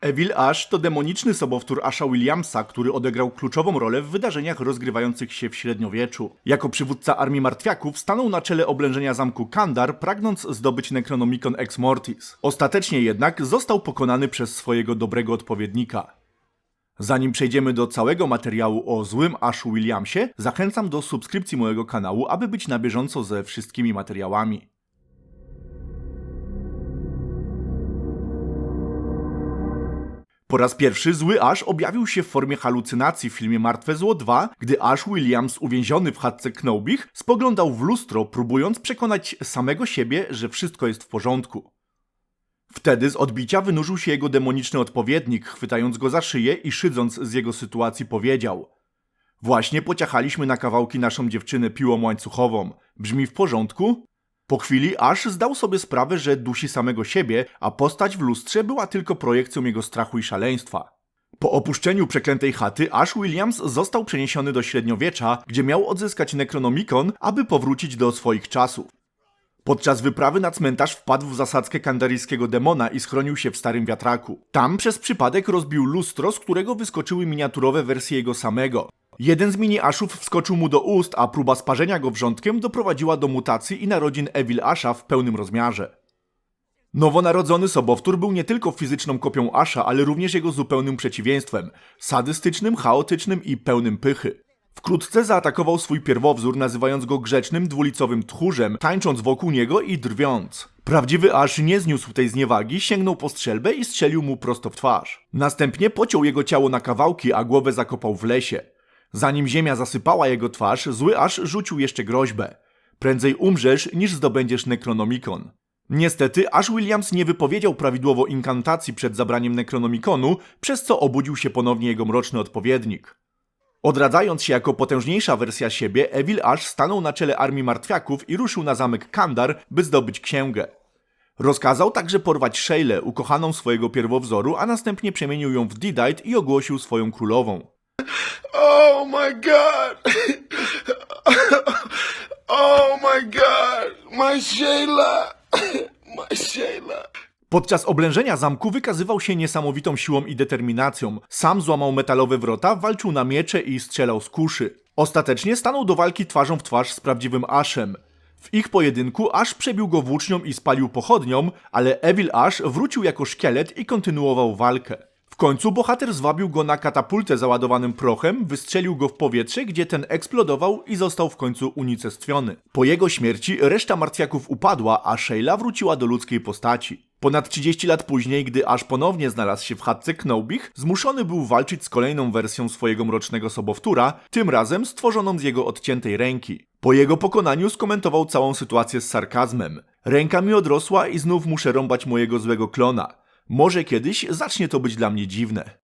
Evil Ash to demoniczny sobowtór Asha Williamsa, który odegrał kluczową rolę w wydarzeniach rozgrywających się w średniowieczu. Jako przywódca armii martwiaków stanął na czele oblężenia zamku Kandar, pragnąc zdobyć Necronomicon Ex Mortis. Ostatecznie jednak został pokonany przez swojego dobrego odpowiednika. Zanim przejdziemy do całego materiału o złym Ashu Williamsie, zachęcam do subskrypcji mojego kanału, aby być na bieżąco ze wszystkimi materiałami. Po raz pierwszy zły Ash objawił się w formie halucynacji w filmie Martwe Zło 2, gdy Ash Williams uwięziony w chatce Knobich spoglądał w lustro, próbując przekonać samego siebie, że wszystko jest w porządku. Wtedy z odbicia wynurzył się jego demoniczny odpowiednik, chwytając go za szyję i szydząc z jego sytuacji powiedział Właśnie pociachaliśmy na kawałki naszą dziewczynę piłą łańcuchową. Brzmi w porządku? Po chwili Ash zdał sobie sprawę, że dusi samego siebie, a postać w lustrze była tylko projekcją jego strachu i szaleństwa. Po opuszczeniu przeklętej chaty Ash Williams został przeniesiony do średniowiecza, gdzie miał odzyskać Necronomicon, aby powrócić do swoich czasów. Podczas wyprawy na cmentarz wpadł w zasadzkę kandaryjskiego demona i schronił się w starym wiatraku. Tam przez przypadek rozbił lustro, z którego wyskoczyły miniaturowe wersje jego samego. Jeden z mini-aszów wskoczył mu do ust, a próba sparzenia go wrzątkiem doprowadziła do mutacji i narodzin Evil Asha w pełnym rozmiarze. Nowonarodzony sobowtór był nie tylko fizyczną kopią Asha, ale również jego zupełnym przeciwieństwem sadystycznym, chaotycznym i pełnym pychy. Wkrótce zaatakował swój pierwowzór, nazywając go grzecznym, dwulicowym tchórzem, tańcząc wokół niego i drwiąc. Prawdziwy Ash nie zniósł tej zniewagi, sięgnął po strzelbę i strzelił mu prosto w twarz. Następnie pociął jego ciało na kawałki, a głowę zakopał w lesie. Zanim ziemia zasypała jego twarz, zły Ash rzucił jeszcze groźbę. Prędzej umrzesz, niż zdobędziesz Necronomicon. Niestety, Ash Williams nie wypowiedział prawidłowo inkantacji przed zabraniem Necronomiconu, przez co obudził się ponownie jego mroczny odpowiednik. Odradzając się jako potężniejsza wersja siebie, Evil Ash stanął na czele armii martwiaków i ruszył na zamek Kandar, by zdobyć księgę. Rozkazał także porwać Sheilę, ukochaną swojego pierwowzoru, a następnie przemienił ją w Dedite i ogłosił swoją królową. Oh my god! oh my god! My Shayla! My Shayla! Podczas oblężenia zamku wykazywał się niesamowitą siłą i determinacją. Sam złamał metalowe wrota, walczył na miecze i strzelał z kuszy. Ostatecznie stanął do walki twarzą w twarz z prawdziwym Ashem. W ich pojedynku Ash przebił go włócznią i spalił pochodnią, ale Evil Ash wrócił jako szkielet i kontynuował walkę. Końcu bohater zwabił go na katapultę załadowanym prochem, wystrzelił go w powietrze, gdzie ten eksplodował i został w końcu unicestwiony. Po jego śmierci reszta martwiaków upadła, a Sheila wróciła do ludzkiej postaci. Ponad 30 lat później, gdy aż ponownie znalazł się w chatce Knobich, zmuszony był walczyć z kolejną wersją swojego mrocznego sobowtóra, tym razem stworzoną z jego odciętej ręki. Po jego pokonaniu skomentował całą sytuację z sarkazmem. Ręka mi odrosła i znów muszę rąbać mojego złego klona. Może kiedyś zacznie to być dla mnie dziwne.